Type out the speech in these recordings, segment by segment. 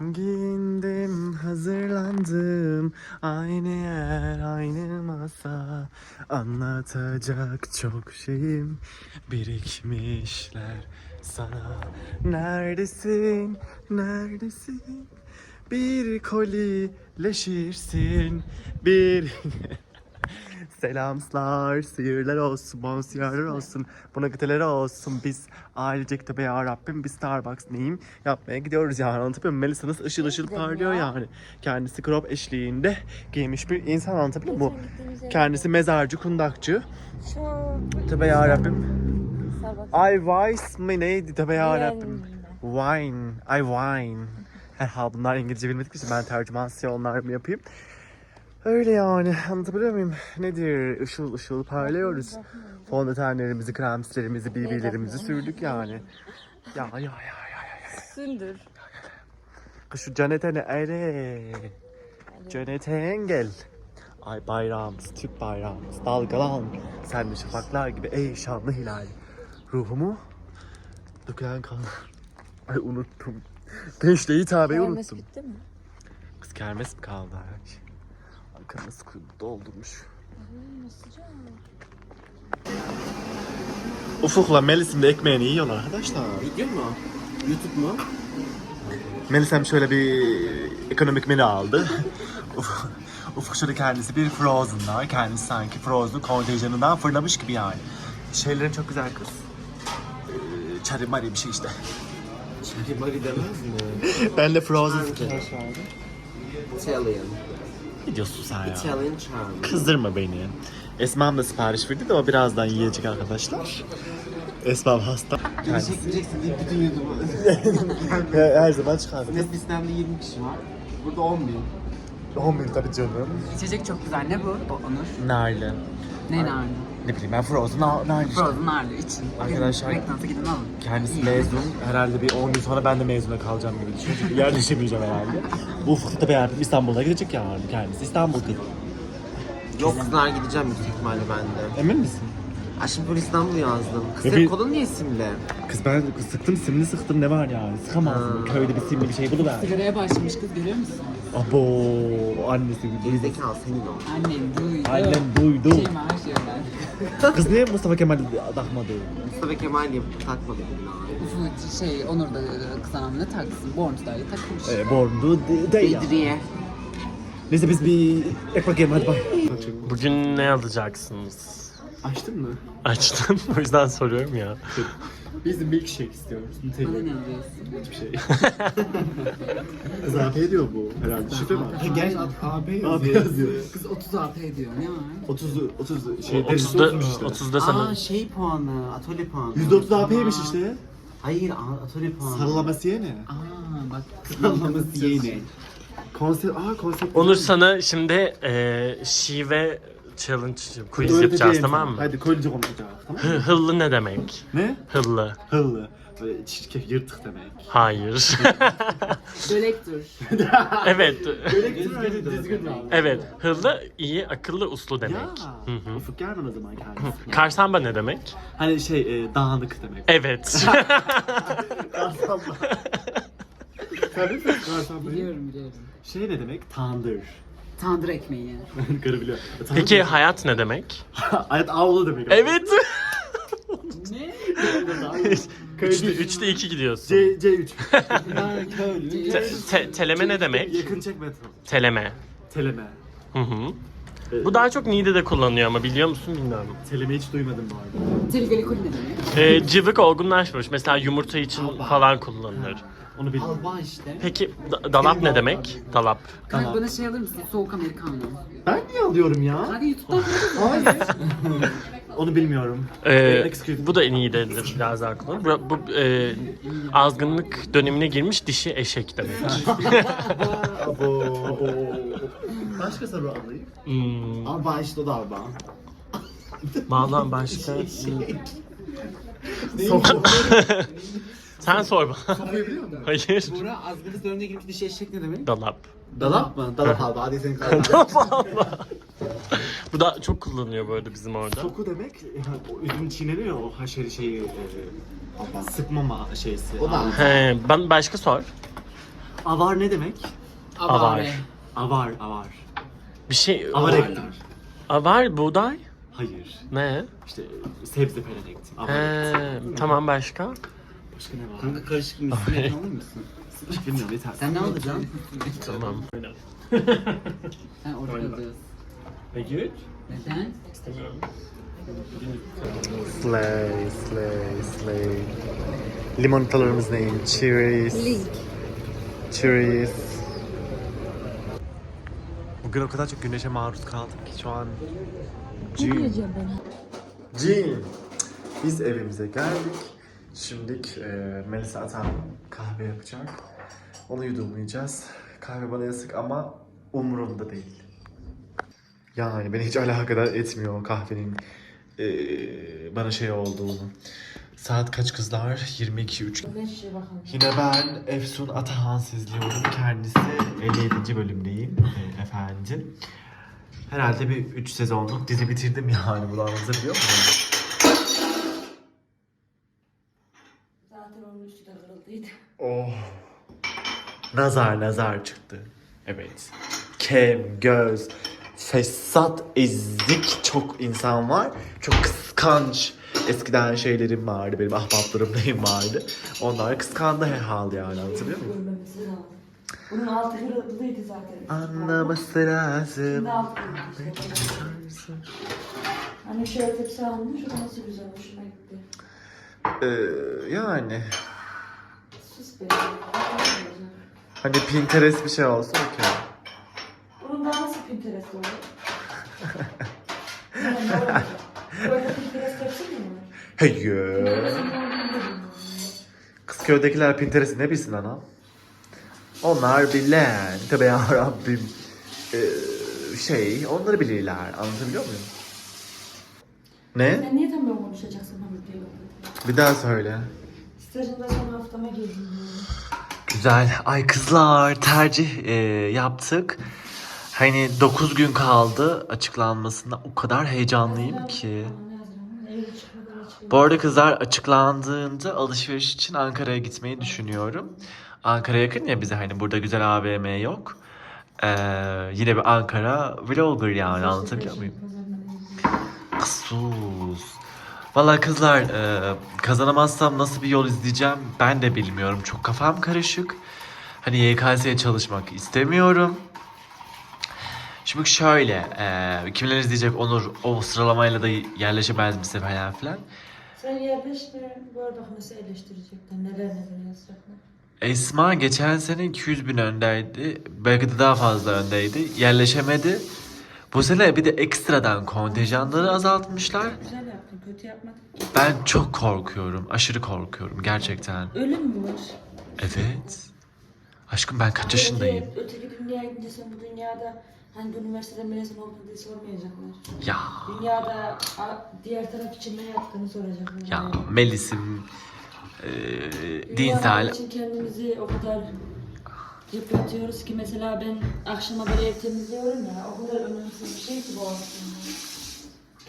Giyindim, hazırlandım. Aynı yer, aynı masa. Anlatacak çok şeyim birikmişler sana. Neredesin, neredesin? Bir kolileşirsin, bir... Selamslar, sihirler olsun, bonsiyarlar olsun, bonakiteler olsun. Biz ailecek tabi ya Rabbim bir Starbucks neyim yapmaya gidiyoruz yani anlatabiliyor muyum? Melisa nasıl ışıl ışıl parlıyor yani. Kendisi crop eşliğinde giymiş bir insan anlatabiliyor muyum? Bu kendisi mezarcı, kundakçı. Tabi ya Rabbim. Ay Weiss mı neydi tabi ya. Rabbim. Wine, ay wine. Herhalde bunlar İngilizce bilmedik için ben tercümasyonlar mı yapayım? Öyle yani anlatabiliyor muyum? Nedir? Işıl ışıl parlıyoruz. Fondötenlerimizi, kremslerimizi, BB'lerimizi sürdük yani. Ya ya ya ya ya. Sündür. Kız Şu Canet'e ere. Canet'e gel. Ay bayrağımız, Türk bayrağımız, dalgalan. Sen de şafaklar gibi ey şanlı hilal. Ruhumu dökülen kan. Ay unuttum. Gençliği Kermes unuttum. bitti mi? Kız kermes mi kaldı ay? Arkamız doldurmuş. Ufuk'la Melis'in de ekmeğini yiyorlar arkadaşlar. Video mu? YouTube mu? Melisa'm şöyle bir ekonomik menü aldı. Ufuk- Ufuk şöyle kendisi bir Frozen'lar. Kendisi sanki Frozen kontenjanından fırlamış gibi yani. Şeylerin çok güzel kız. Ee, Cherry Mari bir şey işte. Cherry Mari demez mi? Ben de Frozen. Italian. Ne diyorsun sen ya? Italian charm. Kızdırma beni. Esma'm da sipariş verdi de o birazdan yiyecek arkadaşlar. Esma'm hasta. Kendisi Çekmeyeceksin diye bütün YouTube'u. her zaman çıkar. Net listemde 20 kişi var. Burada 10 bin. 10 bin tabii canım. İçecek çok güzel. Ne bu? O, Onur. Narlı. Ne narlı? Ne bileyim ben Frozen narlı işte. Frozen narlı için. Arkadaşlar- McDonald's'a gidin alın. Kendisi mezun. Herhalde bir 10 gün sonra ben de mezuna kalacağım gibi düşünüyorum. Çünkü yerleşemeyeceğim herhalde. Bu da beraber İstanbul'a gidecek yani kendisi. İstanbul kız. Yok kızlar gideceğim büyük ihtimalle ben de. Emin misin? Ay şimdi full İstanbul yazdım. Kız Ya senin bir- kodun niye simli? Kız ben sıktım simli sıktım ne var yani sıkamazsın. Köyde bir simli bir şey buluver. Sigaraya başlamış kız görüyor musun? Abo annesi gibi. Gerizekalı senin o. Annen duydu. Annem duydu. Şey maaş yiyorlar. Kız niye Mustafa Kemal takmadı? Mustafa Kemal yapıp takmadı bunlar. Ufuk şey Onur da kızanamına taksın. Born style takmış. Ee, bornu de, de ya. Bedriye. Neyse biz bir ekmek yiyelim hadi bay. Bugün ne alacaksınız? Açtın mı? Açtım. o yüzden soruyorum ya. Biz milkshake istiyoruz. Bana ne alıyorsun? Hiçbir şey. Zaten ediyor bu herhalde. Şifre var. Gel AB Abi yazıyor. Kız 36 ediyor. Ne var? 30 30 şey 30'da, 30'da Aa sana. şey puanı, atölye puanı. %30 AP'ymiş işte. Hayır, a- atölye puanı. Sallaması ne? Aa bak. Sallaması yeni. Konsept, aa konsept. Onur sana şimdi e, şive challenge quiz Öğreteceğim yapacağız tamam mı? Hadi koyunca konuşacağız tamam mı? Hı- Hıllı ne demek? ne? Hıllı. Hıllı. Böyle çirkef yırtık demek. Hayır. Dölektür. evet. Düzgün Evet. Hıllı iyi, akıllı, uslu demek. Ya. Hı hı. Ufuk Germen o zaman kendisi. Karsamba ne demek? hani şey e, dağınık demek. Evet. Karsamba. Musun Karsamba? Biliyorum biliyorum. Şey ne demek? Tandır. Tandır ekmeği. Karı biliyor. Peki hayat ne demek? Hayat avlu demek. Evet. ne? Üçte, üçte iki gidiyorsun. C, C3. Te- te- teleme ne demek? Yakın çek metro. Teleme. Teleme. Hı hı. Bu daha çok Niğde'de kullanıyor ama biliyor musun bilmiyorum. Teleme hiç duymadım bu arada. Telgeli koli ne demek? Ee, cıvık olgunlaşmış. Mesela yumurta için falan kullanılır. Onu bilmiyorum. Alba işte. Peki da- dalap ne demek? Dalap. Kanka bana şey alır mısın? Soğuk americano. Ben niye alıyorum ya? Kanka YouTube'dan Onu bilmiyorum. Ee, Excuse. bu da Niğde'dir biraz daha kullanılır. Bu, bu e, azgınlık dönemine girmiş dişi eşek demek. Abo. Başka soru alayım. Hmm, Alba işte o da Alba. Vallahi başka... Sen sor bana. Hayır. Bura azgınlık dönemine girmiş dişi eşek ne demek? Dalap. Dalap mı? Dalap Alba. Hadi senin kardeşin. Bu da çok kullanılıyor böyle bizim orada. Soku demek o üzüm çiğneniyor o haşeri şeyi e, sıkmama şeysi. O da. He, ben başka sor. Avar ne demek? Avare. Avar, avar. Bir şey... Avar ektim. Avar, buğday? Hayır. Ne? İşte sebze falan ektim. Avar He, tamam başka? Başka ne var? Kanka karışık müslüman alır mısın? Bilmiyorum yeter. Sen ne alacaksın? Tamam. Sen orada alıyorsun. Hayır. Neden? İstemiyorum. Slay, slay, slay. Limonatalarımız neyim? Cheers. Link. Cheers. Bugün o kadar çok güneşe maruz kaldık ki şu an Ne diyeceğim ben? Cin. Biz evimize geldik. Şimdi e, Melisa Atan kahve yapacak. Onu yudumlayacağız. Kahve bana yasak ama umurumda değil. Yani beni hiç alakadar etmiyor kahvenin e, bana şey olduğunu. Saat kaç kızlar? 22.03. Ben şişe bakalım. Yine ben Efsun Atahan izliyorum. Kendisi 57. bölümdeyim e, efendim. Herhalde bir 3 sezonluk dizi bitirdim yani bunu anlatabiliyor muyum? Üstü de kırıldıydı. Oh. Nazar nazar çıktı. Evet. Kem, göz, fesat, ezik çok insan var. Çok kıskanç. Eskiden şeylerim vardı, benim ahbaplarım neyim vardı. Onlar kıskandı herhalde yani? Görmemiz lazım. Bunun altı kırıldıydı zaten. Anlaması lazım. Şimdi altı kırıldı işte. Hani şöyle tepsi almış, o nasıl güzel, hoşuma gitti. Ee, yani Güzel. hani Pinterest bir şey olsa okey. Bunun daha nasıl Pinterest olur? Yani ne olacak? Böyle Pinterest mi var? Hayır. Kızköy'dekiler Pinterest'i ne bilsin anam? Onlar bilen. Tabi ya Rabbim. Ee, şey, onları bilirler. Anlatabiliyor muyum? Ne? Sen niye tam böyle konuşacaksın Hamit diyor. Bir daha söyle. Stajında son haftama girdim. Güzel. Ay kızlar tercih e, yaptık. Hani 9 gün kaldı açıklanmasına. O kadar heyecanlıyım ki. Bu arada kızlar açıklandığında alışveriş için Ankara'ya gitmeyi düşünüyorum. Ankara yakın ya bize hani burada güzel AVM yok. Ee, yine bir Ankara vlogger yani anlatabiliyor muyum? Sus. Valla kızlar e, kazanamazsam nasıl bir yol izleyeceğim ben de bilmiyorum. Çok kafam karışık. Hani YKS'ye çalışmak istemiyorum. Şimdi şöyle, e, kimler izleyecek Onur o sıralamayla da yerleşemez misin falan filan. Sen yerleşme, bu arada nasıl eleştirecekler, neler neler yazacaklar. Esma geçen sene 200 bin öndeydi. Belki de daha fazla öndeydi. Yerleşemedi. Bu sene bir de ekstradan kontenjanları azaltmışlar. Güzel kötü yapmadın. Ben çok korkuyorum. Aşırı korkuyorum gerçekten. Ölüm mü var? Evet. Aşkım ben kaç yaşındayım? Öteki, öteki dünyaya gidince sen bu dünyada hangi üniversitede mezun oldun diye sormayacaklar. Ya Dünyada a- diğer taraf için ne yaptığını soracaklar. ya Yani. Melis'im e, Dünya dinsel için kendimizi o kadar yıpratıyoruz ki mesela ben akşama böyle ev temizliyorum ya o kadar önemsiz bir şey ki bu aslında.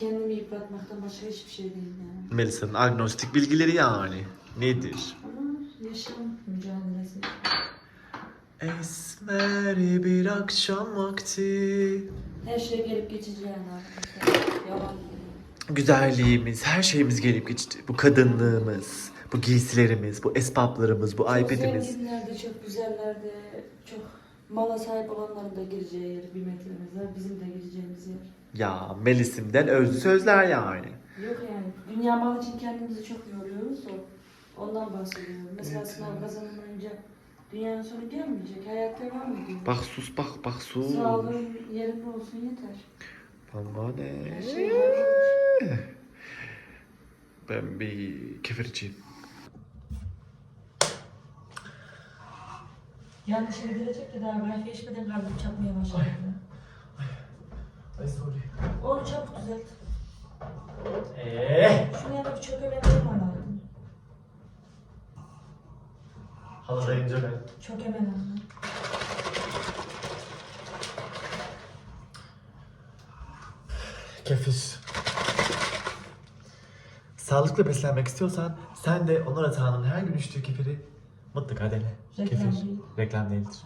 Kendimi yıpratmaktan başka hiçbir şey değil yani. Melisa'nın agnostik bilgileri yani. Nedir? Ama yaşam mücadelesi. Esmer bir akşam vakti Her şey gelip geçici yani arkadaşlar. Yalan değil. Güzelliğimiz, her şeyimiz gelip geçti. Bu kadınlığımız, bu giysilerimiz, bu esbaplarımız, bu iPad'imiz. zenginlerde, çok güzellerde, çok mala sahip olanların da gireceği yer, bir metremiz var. Bizim de gireceğimiz yer. Ya Melis'imden özlü sözler yani. Yok yani. Dünya malı için kendimizi çok yoruyoruz o. Ondan bahsediyorum. Mesela sınav kazanılınca dünyanın sonu gelmeyecek. Hayat devam ediyor. Bak sus bak bak sus. Sağlığın yerinde olsun yeter. Bana ne? Şey. Ben bir kefir içeyim. Yanlış edilecek de daha kahve içmeden kalbim çarpmaya başladı. Ay sorry. Onu çabuk düzelt. Eee? Şunu yana bir çöpe benzerim anladım. Haladayınca ben. Çok hemen anladım. Kefir. Sağlıklı beslenmek istiyorsan sen de Onur Atağan'ın her gün içtiği kefiri mutlaka dene. Reklam Kefir. değil. Reklam değildir.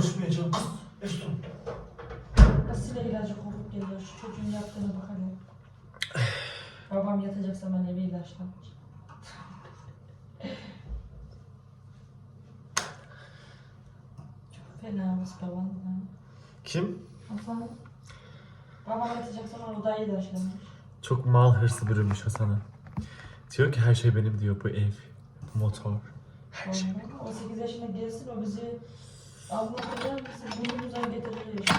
Konuşmayacağım kız. Efsun. Aslında ilacı kokup geliyor. Şu çocuğun yaptığına bak hani. Babam yatacak zaman evi ilaçlamış. Çok fena mısın baban ya. Kim? Hasan. Babam yatacak zaman odayı ilaçlamış. Çok mal hırsı bürünmüş Hasan'a. Diyor ki her şey benim diyor bu ev, motor. Her şey. Ondan, o 8 yaşına gelsin o bizi Avrupa'dan bizi burnumuzdan getirir işte.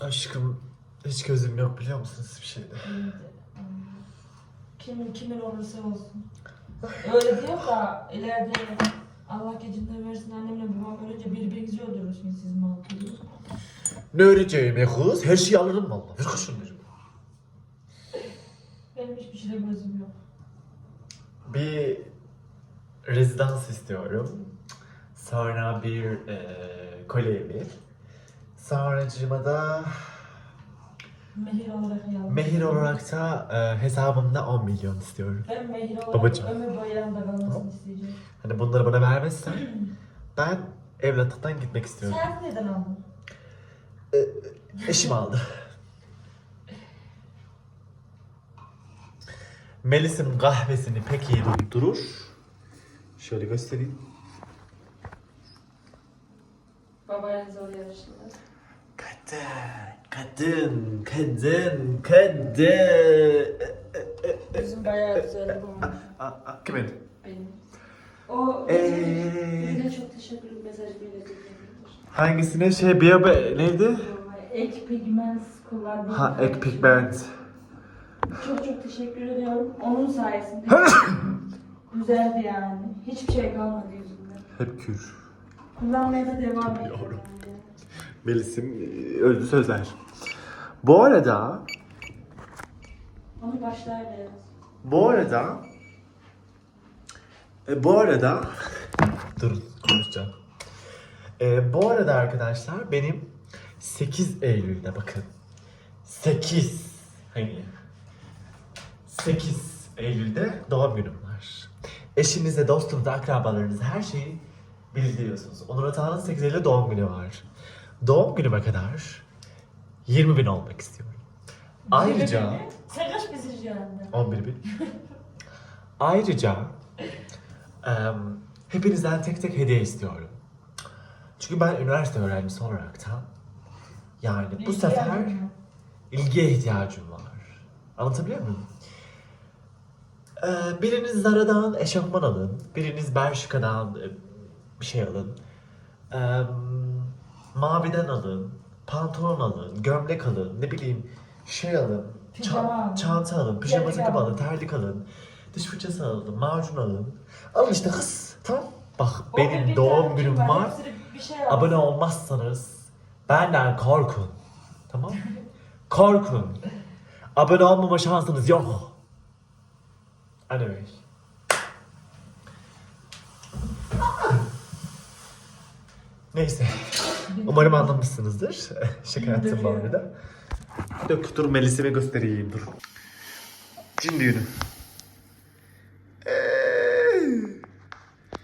Aşkım hiç gözüm yok biliyor musunuz bir şeyde. Kim, kimin olursa olsun. Öyle diyor da ileride Allah gecinden versin annemle babam ölünce birbirinizi öldürürsünüz siz mal diyor. Ne öğreteceğim ya kız? Her şeyi alırım valla. Ver kız şunları. Benim hiçbir şeyde gözüm yok. Bir rezidans istiyorum. Sonra bir e, kolye evi. Sonracığıma da Mehir olarak yazdım. mehir olarak da e, hesabımda 10 milyon istiyorum. Ben mehir olarak Babacığım. ömür boyu yanımda kalmasını isteyeceğim. Hani bunları bana vermezsen ben evlatlıktan gitmek istiyorum. Sen neden aldın? Eşim aldı. Melis'in kahvesini pek iyi durur. Şöyle göstereyim. Babayla zor yarıştılar. Kadın, kadın, kadın, kadın. Bizim bayağı güzel aa, Kimin? Benim. O Eee. Birine çok teşekkür mesaj bildirdim. Hangisine şey bir neydi? Ek pigments kullandım. Ha ek pigment. Çok çok teşekkür ediyorum. Onun sayesinde. Güzeldi yani. Hiçbir şey kalmadı yüzümde. Hep kür. Kullanmaya da devam ediyorum. Melis'in e, öldü sözler. Bu arada, Onu başlarla yaz. bu arada, e, bu arada, dur konuşacağım. E, bu arada arkadaşlar benim 8 Eylül'de bakın. 8 hani 8 Eylül'de doğum günüm var. Eşinize, dostunuza, akrabalarınıza her şeyi bildiriyorsunuz. Onur Atahan'ın 8 Eylül'de doğum günü var. Doğum günüme kadar 20 bin olmak istiyorum. Ayrıca Sen kaç bizi anda? 11 bin. Ayrıca em, hepinizden tek tek hediye istiyorum. Çünkü ben üniversite öğrencisi olaraktan yani bu sefer ilgiye ihtiyacım var. Anlatabiliyor muyum? Ee, biriniz Zara'dan eşofman alın. Biriniz Bershka'dan bir şey alın. Ee, maviden alın. Pantolon alın. Gömlek alın. Ne bileyim şey alın. ça- Pijama alın. çanta alın. Pijama Terlik alın. alın. Terlik alın. Diş fırçası alın. Macun alın. Alın işte kız. Tamam. Bak benim doğum günüm var. Bir şey Abone olmazsanız benden korkun. Tamam korkun. Abone olmama şansınız yok. Anyway. Neyse. Umarım anlamışsınızdır. Şaka yaptım bu arada. Dur, dur Melis'ime göstereyim dur. Cin düğünü.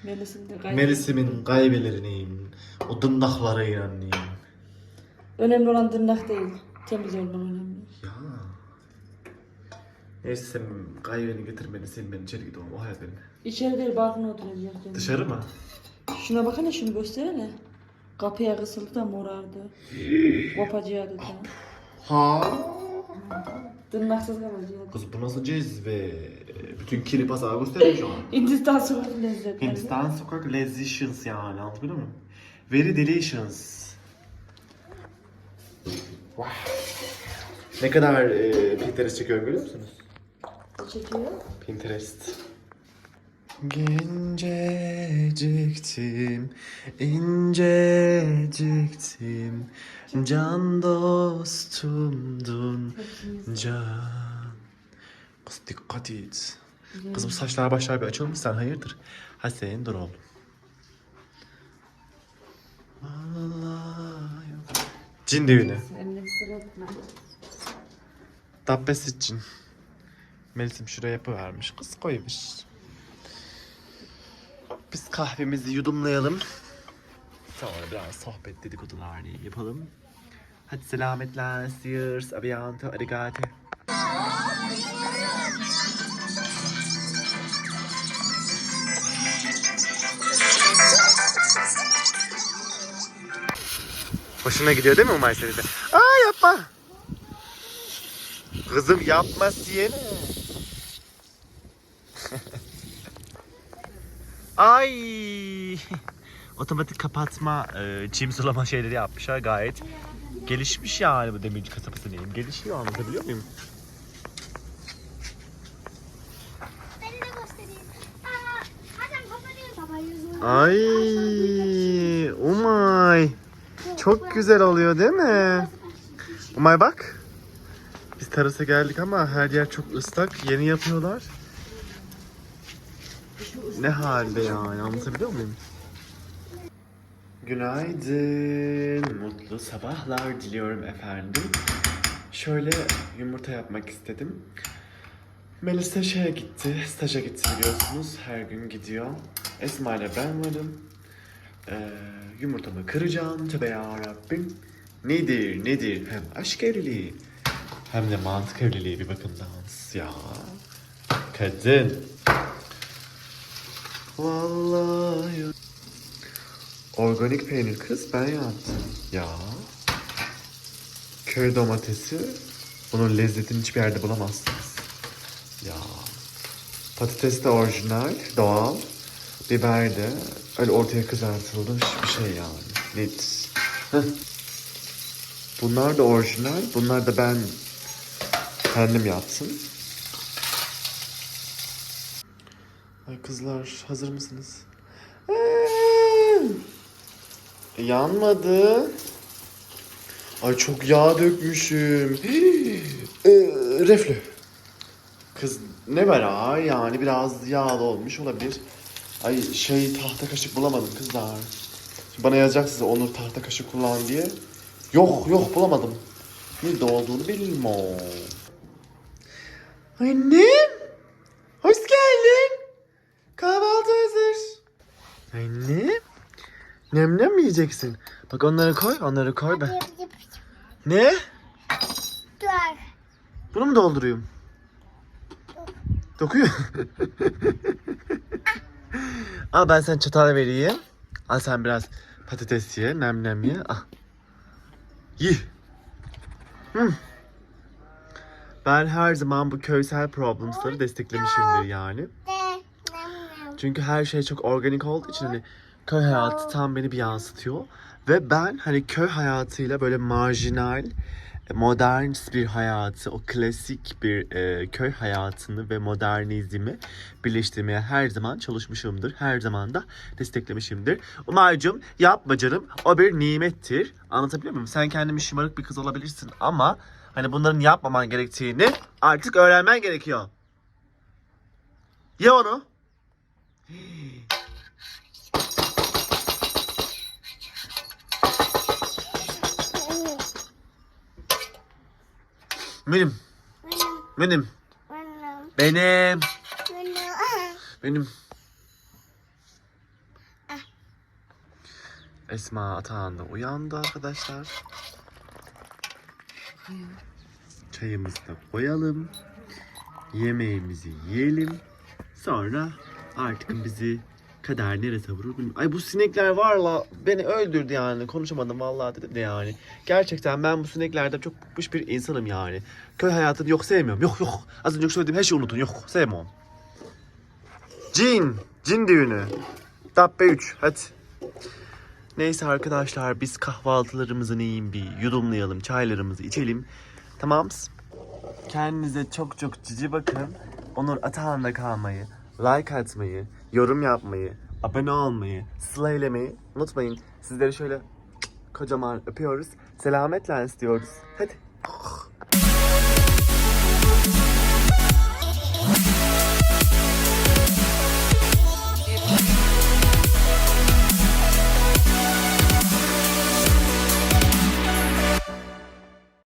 Melis'in de gayet. Melis'imin gaybelerinin, o dındaklarıyla Önemli olan tırnak değil. Temiz olman önemli. Ya. Neyse sen kahveni getirmeni sen beni içeri git oğlum. O hayat benim. İçeri değil balkona oturacak. yani. Dışarı mı? Şuna bakana şunu gösterene. Kapıya kısıldı da morardı. Kopacaktı da. Ha? Tırnaksız kalacaktı. Kız bu nasıl cezve? Bütün kiri pasağı gösteriyor şu an. Hindistan sokak lezzetleri. Hindistan sokak delicious yani anladın mı? Very delicious. Wow. Ne kadar e, Pinterest çekiyorum görüyor musunuz? Çekiyor. Pinterest. Genceciktim, inceciktim, can dostumdun, can. Kız dikkat et. Kızım saçlar başlar bir açılmış sen hayırdır? Ha sen dur oğlum. Cin düğünü. Dabbesi cin. Melis'im şuraya yapıvermiş. Kız koymuş. Kahvemizi yudumlayalım. Sonra biraz sohbet dedikodular yapalım. Hadi selametle. Cheers. Abiyanto. Arigato. Hoşuna gidiyor değil mi Umay senin de? Aa yapma. Kızım yapma siyene. Ay. Otomatik kapatma, e, çim sulama şeyleri yapmışlar gayet. Gelişmiş yani bu demirci kasabası diyeyim. Gelişiyor anlatabiliyor muyum? Ay, Umay. Çok güzel oluyor değil mi? Umay bak. Biz terasa geldik ama her yer çok ıslak. Yeni yapıyorlar. Ne halde yani anlatabiliyor muyum? Günaydın. Mutlu sabahlar diliyorum efendim. Şöyle yumurta yapmak istedim. Melisa şeye gitti, staja gitti biliyorsunuz. Her gün gidiyor. Esma ile ben varım. Ee, yumurtamı kıracağım. Tövbe yarabbim. Nedir, nedir? Hem aşk evliliği hem de mantık evliliği bir bakımdan. Ya. Kadın. Vallahi. Organik peynir kız ben yaptım. Ya. Köy domatesi. Bunun lezzetini hiçbir yerde bulamazsınız. Ya. Patates de orijinal, doğal. Biber de öyle ortaya kızartılmış bir şey yani. Net. Bunlar da orijinal. Bunlar da ben kendim yaptım. Ay kızlar hazır mısınız? Ee, yanmadı. Ay çok yağ dökmüşüm. Ee, reflü. Kız ne var ha yani biraz yağlı olmuş olabilir. Ay şey tahta kaşık bulamadım kızlar. Şimdi bana yazacaksınız Onur tahta kaşık kullan diye. Yok yok bulamadım. Nerede olduğunu bilmiyorum. Annem. Annem. Nem nem mi yiyeceksin? Bak onları koy, onları koy ben. Ne? Dur. Bunu mu doldurayım? Dokuyor. Al ben sen çatal vereyim. Al sen biraz patates ye, nem nem ye. Al. Ye. Hı. Ben her zaman bu köysel problems'ları desteklemişimdir yani. Çünkü her şey çok organik olduğu için hani köy hayatı tam beni bir yansıtıyor. Ve ben hani köy hayatıyla böyle marjinal, modern bir hayatı, o klasik bir e, köy hayatını ve modernizmi birleştirmeye her zaman çalışmışımdır. Her zaman da desteklemişimdir. Umay'cığım yapma canım. O bir nimettir. Anlatabiliyor muyum? Sen kendin şımarık bir kız olabilirsin ama hani bunların yapmaman gerektiğini artık öğrenmen gerekiyor. Ye onu. Benim, Benim. benim, Benim. benim. Esma Atahan da uyandı arkadaşlar. Çayımızı da koyalım. Yemeğimizi yiyelim. Sonra artık bizi kader nereye vurur bilmiyorum. Ay bu sinekler var la beni öldürdü yani. Konuşamadım vallahi dedim de yani. Gerçekten ben bu sineklerden çok bıkmış bir insanım yani. Köy hayatını yok sevmiyorum. Yok yok. Az önce söylediğim her şeyi unutun. Yok sevmiyorum. Cin. Cin düğünü. Dabbe 3. Hadi. Neyse arkadaşlar biz kahvaltılarımızı neyim bir yudumlayalım. Çaylarımızı içelim. Tamam Kendinize çok çok cici bakın. Onur Atahan'da kalmayı, like atmayı, yorum yapmayı, abone olmayı, slaylemeyi unutmayın. Sizleri şöyle kocaman öpüyoruz. Selametle istiyoruz. Hadi.